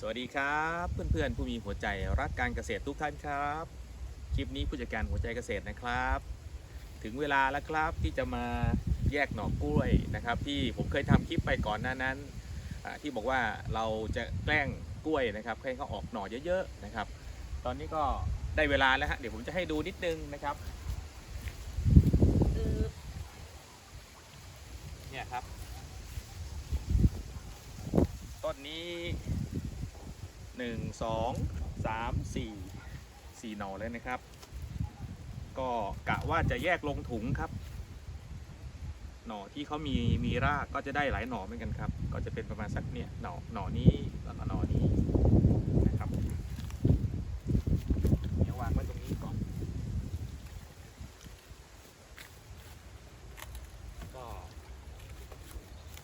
สวัสดีครับ เพื่อนๆผู้มีหัวใจรักการเกษตรทุกท่านครับ คลิปนี้ผู้จัดการหัวใจเกษตรนะครับ ถึงเวลาแล้วครับที่จะมาแยกหน่อกล้วยนะครับ ที่ผมเคยทำคลิปไปก่อนหน้านั้นที่บอกว่าเราจะแกล้งกล้วยนะครับให้เขาออกหน่อเยอะๆนะครับ ตอนนี้ก็ได้เวลาแล้วฮะเดี๋ยวผมจะให้ดูนิดนึงนะครับเนี่ยครับ ต้นนี้ หนึ่งสองสามสี่สี่หน่อเลยนะครับ ก็กะว่าจะแยกลงถุงครับ หน่อที่เขามีมีรากก็จะได้หลายหน่อเหมือนกันครับ ก็จะเป็นประมาณสักเนี่ยหน่อหน่อนี้แล้วก็หน่อนี้นะครับเดี๋ยววางไว้ตรงนี้ก่อน ก็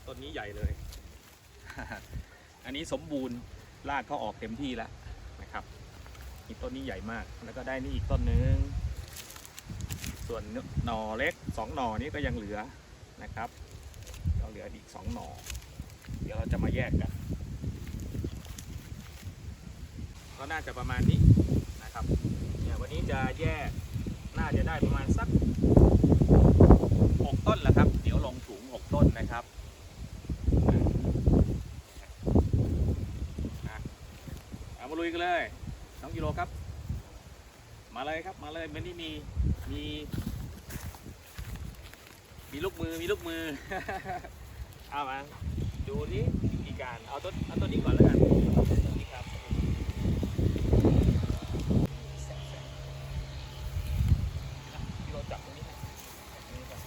ต้นนี้ใหญ่เลย อันนี้สมบูรณ์ รากเขาออกเต็มที่แล้วนะครับอีกต้นนี้ใหญ่มากแล้วก็ได้นี่อีกต้นนึง ส่วนหน่อเล็กสองหน่อนี้ก็ยังเหลือนะครับก็เหลืออีกสองหน่อ เดี๋ยวเราจะมาแยกกันก็น่าจะประมาณนี้นะครับเนี่ยวันนี้จะแยกน่าจะได้ประมาณสักหกต้นแหละครับ เดี๋ยวลงถุงหกต้นนะครับ เอามาลุยกันเลยน้องกิโลครับ มาเลยครับมาเลยมันนี่มีมี มีลูกมือมีลูกมือ เอามาดูนี่วิธีการเอาต้นเอาต้นนี้ก่อนแล้วกันต้นนี้ครับกิโลจับตรงนี้นะจับตรงนี้ก่อน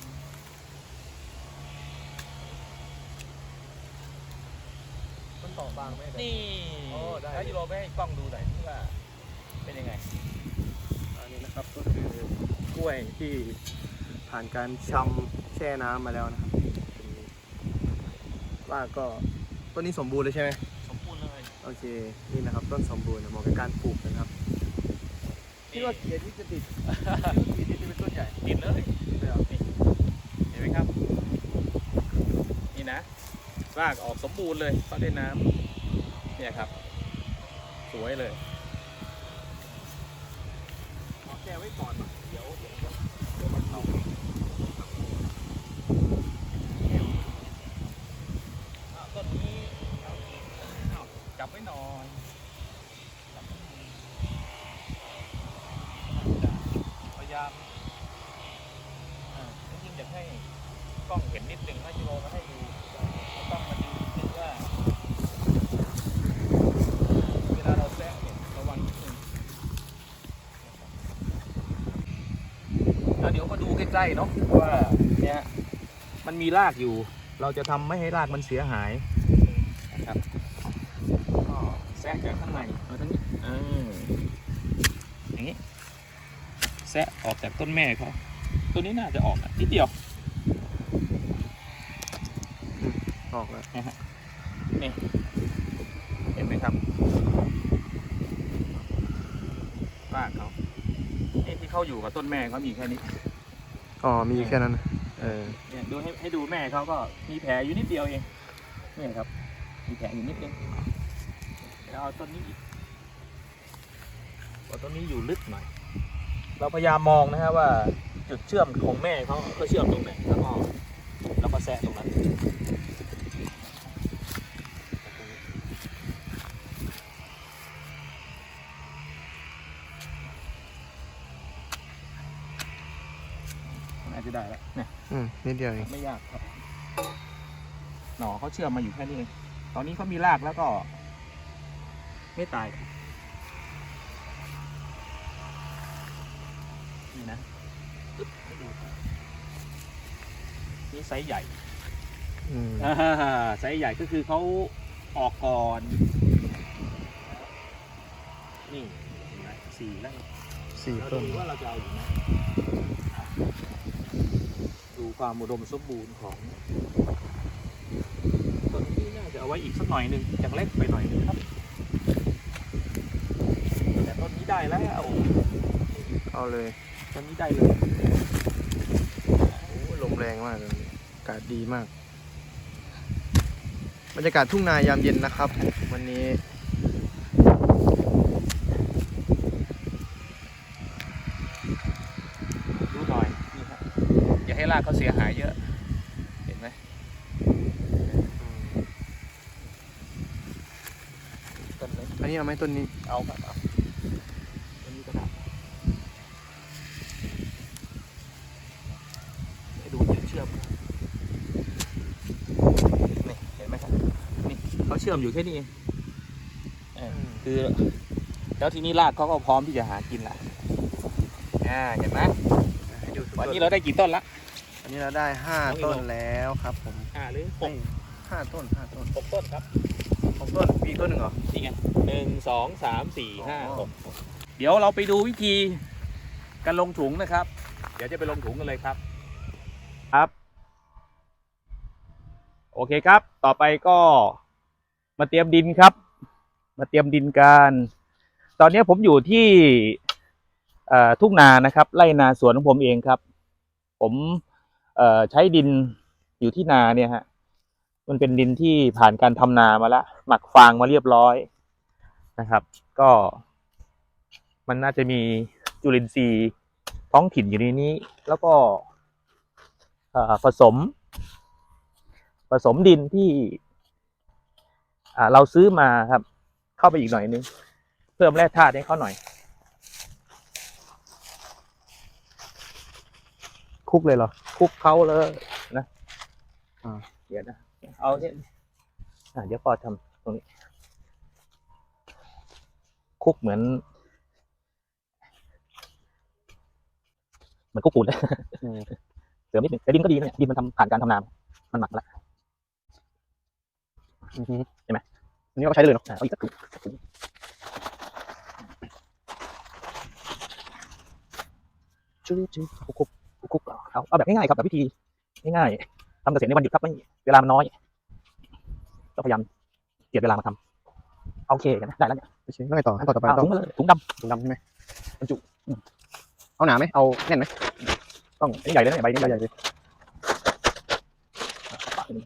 ต้นต่อบางไหมเนี่ย นี่ โอ้ได้ ถ้ากิโลไม่ให้กล้องดูหน่อยว่าเป็นยังไง อันนี้นะครับก็คือก ล้วยที่ผ่านการชำแช่น้ำมาแล้วนะครับเป็นรากก็ต้นนี้สมบูรณ์เลยใช่ไหมสมบูรณ์เลยโอเคนี่นะครับต้นสมบูรณ์เหมาะกับการปลูกนะครับคิดว่าเกียร์ที่จะติดคิดว่าเกียร์ที่จะเป็นต้นใหญ่ติดเลยเลยเหรอเห็นไหมครับ นี่นะรากออกสมบูรณ์เลยเขาได้น้ำเนี่ยครับ สวยเลยเอาแก้ไว้ก่อนนะเดี๋ยวเดี๋ยวเดี๋ยวมันเอาอ้าวต้ นี้เอาอีกอ้าวจับไว้หน่อยจับไว้หน่อยพยายามอ่าจริงๆอยากให้กล้องเห็นนิดหนึ่งถ้ายูโรมาให้ดูกล้องมาดูนิดนึงว่า เวลาเราแซะเนี่ยระวังนิดนึงแล้วเดี๋ยวมาดูใกล้ๆเนาะว่าเนี่ยมันมีรากอยู่ เราจะทำไม่ให้รากมันเสียหายนะครับก็แซะจากข้างในเอาทั้งนี้เอออย่างนี้แซะออกจากต้นแม่เขาตัวนี้น่าจะออกอะนิดเดียวออกแล้วนะฮะนี่เห็นไหมครับรากเขาไอ้ที่เขาอยู่กับต้นแม่เขามีแค่นี้อ๋อมีแค่นั้นเออเนี่ยดูให้ให้ดูแม่เขาก็มีแผลอยู่นิดเดียวเองนี่ครับ มีแผลอยู่นิดนึงแล้วเอาต้นนี้อีกเอาต้นนี้อยู่ลึกหน่อย เราพยายามมองนะฮะว่าจุดเชื่อมของแม่เขาเขาเชื่อมตรงไหนแล้วก็แล้วก็แซะตรงนั้น จะได้แล้วเนี่ยอืมนิดเดียวเองไม่ยากครับ หน่อเขาเชื่อมมาอยู่แค่นี้เองตอนนี้เขามีรากแล้วก็ ไม่ตาย นี่นะปึ๊บให้ดูครับนี่ไซส์ใหญ่อืมอ่าไซส์ใหญ่ก็คือเขาออกก่อน นี่เห็นไหมสี่ไร่สี่เราต้นดูว่าเราจะเอาอยู่ไหมดู ความอุดมสมบูรณ์ของต้นนี้น่าจะเอาไว้อีกสักหน่อยหนึ่งอย่างเล็กไปหน่อยนึงครับแต่ต้นนี้ได้แล้ว เอาเลยต้นนี้ได้เลยโอ้ลมแรงมากเลยอากาศดีมาก บรรยากาศทุ่งนายามเย็นนะครับ วันนี้ากเขาเสียหายเยอะ เห็นไหมต้นนี้อันนี้เอาไหมต้นนี้ เอาครับเอาต้นนี้ก็ได้ให้ดูเชื่อมเห็นไหมครับเขาเชื่อมอยู่แค่นี้คือแล้วทีนี้รากเขาก็พร้อมที่จะหากินละอ่า เห็นไหมวันนี้เราได้กี่ต้นละ อันนี้เราได้ห้าน้องอีโลต้นแล้วครับผมห้าหรือหกห้าต้นห้าต้นหกต้นครับหกต้นมีอีกต้นหนึ่งเหรอนี่ไงหนึ่งสองสามสี่ห้าอ๋อหกเดี๋ยวเราไปดูวิธีการลงถุงนะครับ เดี๋ยวจะไปลงถุงกันเลยครับ ครับ โอเคครับ ต่อไปก็มาเตรียมดินครับ มาเตรียมดินกัน ตอนนี้ผมอยู่ที่เอ่อทุ่งนานะครับไร่นาสวนของผมเองครับ ผมเอ่อ ใช้ดินอยู่ที่นาเนี่ยฮะ มันเป็นดินที่ผ่านการทำนามาแล้วหมักฟางมาเรียบร้อยนะครับ ก็ มันน่าจะมีจุลินทรีย์ท้องถิ่นอยู่ในนี้ แล้วก็ผสม ผสมดินที่เราซื้อมาครับ เข้าไปอีกหน่อยนึง เพิ่มแร่ธาตุให้เขาหน่อย คุกเลยเหรอคลุกเขาเลยนะอ่าเดี๋ยวนะเอาเนี่ยอ่าเดี๋ยวพอทำตรงนี้คลุกเหมือนเหมือนคลุกปูนเลยอืมเสริมนิดหนึงแต่ดินก็ดีนะเนี่ยดินมันทำผ่านการทำนามันหมักมาแล้วอือฮึเห็นไหมอันนี้ก็ใช้ได้เลยเนาะอ่าเอาอีกสักถุงสักถุงชื่อชื่อคลุก คลุกคลุกคลุกเอาเอาแบบง่ายๆครับแบบวิธีง่ายๆทำเกษตรในวันหยุดครับไม่เวลามันน้อยก็พยายามเจียดเวลามาทำโอเคกันนะได้แล้วเนี่ยโอเคแล้วไงต่อขั้นตอนต่อไปเอาต้อถุงงมาเลยถุงดำถุงดำใช่ไหมบรรจุอืมเอาหนาไหมเอาแน่นไหมต้องอันนี้ใหญ่เลยนะใบนี้ใหใหญ่ญ่ใหญ่เลยปากนิดนึง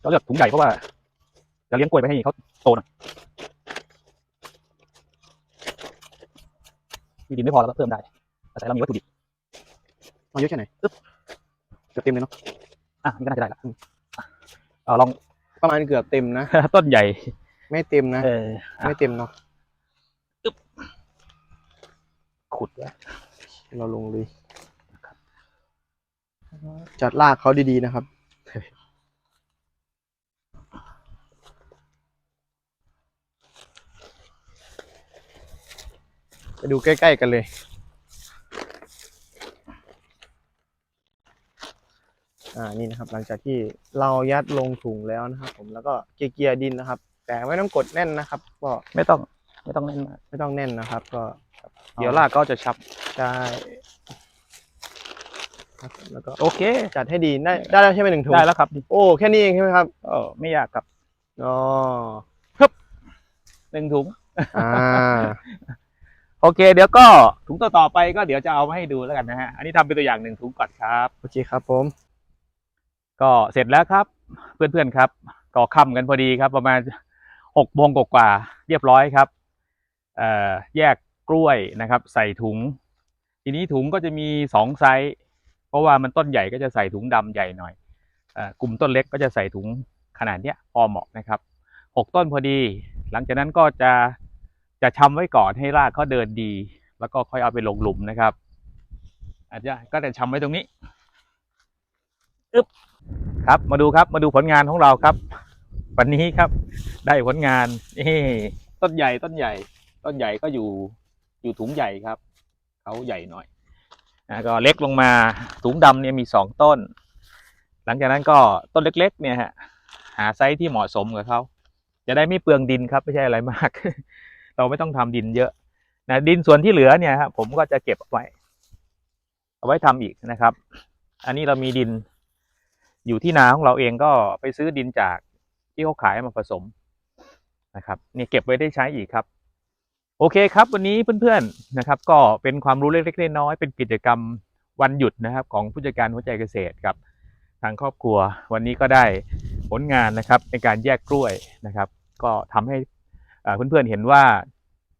เราเลือกถุงใหญ่เพราะว่าจะเลี้ยงกล้วยไปให้เขาโตหน่อย มีดินไม่พอเราก็เพิ่มได้อาศัยเรามีวัตถุดิบเอาเยอะแค่ไหนอึ๊บเกือบเต็มเลยเนาะอะนี่ก็น่าจะได้ละอืมอะเอาลองประมาณเกือบเต็มนะ ต้นใหญ่ ไม่เต็มนะเอออะไม่เต็มเนาะขุดไว้เราลงเลยจัดลากเขาดีๆนะครับ ไปดูใกล้ๆกันเลย อ่า นี่นะครับ หลังจากที่เรายัดลงถุงแล้วนะครับผม แล้วก็เกียร์ๆดินนะครับ แต่ไม่ต้องกดแน่นนะครับ ก็ไม่ต้อง ไม่ต้องเล่นมากไม่ต้องแน่นนะครับ ก็ เดี๋ยวรากก็จะชับได้ครับแล้วก็โอเค จัดให้ดีได้ได้แล้วใช่ไหมหนึ่งถุงได้แล้วครับนี่โอ้แค่นี้เองใช่ไหมครับก็ไม่ยากครับอ๋อหนึ่งถุงอ่า โอเค เดี๋ยวก็ถุงต่อต่อๆไปก็เดี๋ยวจะเอามาให้ดูแล้วกันนะฮะ อันนี้ทำเป็นตัวอย่างหนึ่งถุงก่อนครับ โอเคครับผม ก็เสร็จแล้วครับ เพื่อนๆครับก็ค่ำกันพอดีครับ ประมาณหกโมงกว่าๆเรียบร้อยครับเอ่อแยกกล้วยนะครับ ใส่ถุง ทีนี้ถุงก็จะมีสองไซส์เพราะว่ามันต้นใหญ่ก็จะใส่ถุงดำใหญ่หน่อยเอ่อกลุ่มต้นเล็กก็จะใส่ถุงขนาดเนี้ยพอเหมาะนะครับหกต้นพอดี หลังจากนั้นก็จะ จะชำไว้ก่อนให้รากเขาเดินดี แล้วก็ค่อยเอาไปลงหลุมนะครับ อาจจะก็จะชำไว้ตรงนี้อึ๊บครับมาดูครับมาดูผลงานของเราครับ วันนี้ครับ ได้ผลงานนี่ต้นใหญ่ต้นใหญ่ ต้นใหญ่ก็อยู่อยู่ถุงใหญ่ครับเขาใหญ่หน่อยนะก็เล็กลงมาถุงดำเนี่ยมีสองต้น หลังจากนั้นก็ต้นเล็ก ๆ เนี่ยฮะหาไซส์ที่เหมาะสมกับเขาจะได้ไม่เปลืองดินครับไม่ใช่อะไรมาก เราไม่ต้องทำดินเยอะนะดินส่วนที่เหลือเนี่ยครับผมก็จะเก็บเอาไว้ เอาไว้ทำอีกนะครับ อันนี้เรามีดินอยู่ที่นาของเราเองก็ไปซื้อดินจากที่เขาขายมาผสมนะครับเนี่ยเก็บไว้ได้ใช้อีกครับ โอเคครับ วันนี้เพื่อนๆนะครับ ก็เป็นความรู้เล็กๆน้อยๆเป็นกิจกรรมวันหยุดนะครับ ของผู้จัดการหัวใจเกษตรกับทางครอบครัว วันนี้ก็ได้ผลงานนะครับในการแยกกล้วยนะครับ ก็ทำให้ เพื่อนๆเห็นว่า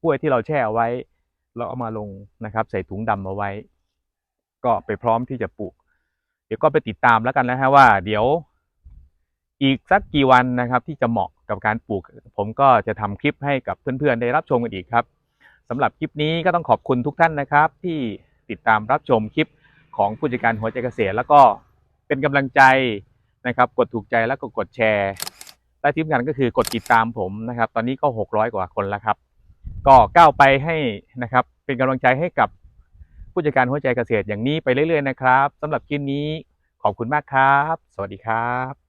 กล้วยที่เราแช่เอาไว้ เราเอามาลงนะครับ ใส่ถุงดำเอาไว้ ก็ไปพร้อมที่จะปลูก เดี๋ยวก็ไปติดตามแล้วกันนะฮะว่า เดี๋ยวอีกสักกี่วันนะครับ ที่จะเหมาะกับการปลูก ผมก็จะทำคลิปให้กับเพื่อนๆได้รับชมกันอีกครับสำหรับคลิปนี้ก็ต้องขอบคุณทุกท่านนะครับ ที่ติดตามรับชมคลิปของผู้จัดการหัวใจเกษตร แล้วก็เป็นกำลังใจนะครับ กดถูกใจแล้วก็กดแชร์ และที่สำคัญก็คือกดติดตามผมนะครับ ตอนนี้ก็ 600 กว่าคนแล้วครับ ก็ก้าวไปให้นะครับ เป็นกำลังใจให้กับผู้จัดการหัวใจเกษตรอย่างนี้ไปเรื่อยๆนะครับสำหรับคลิปนี้ขอบคุณมากครับ สวัสดีครับ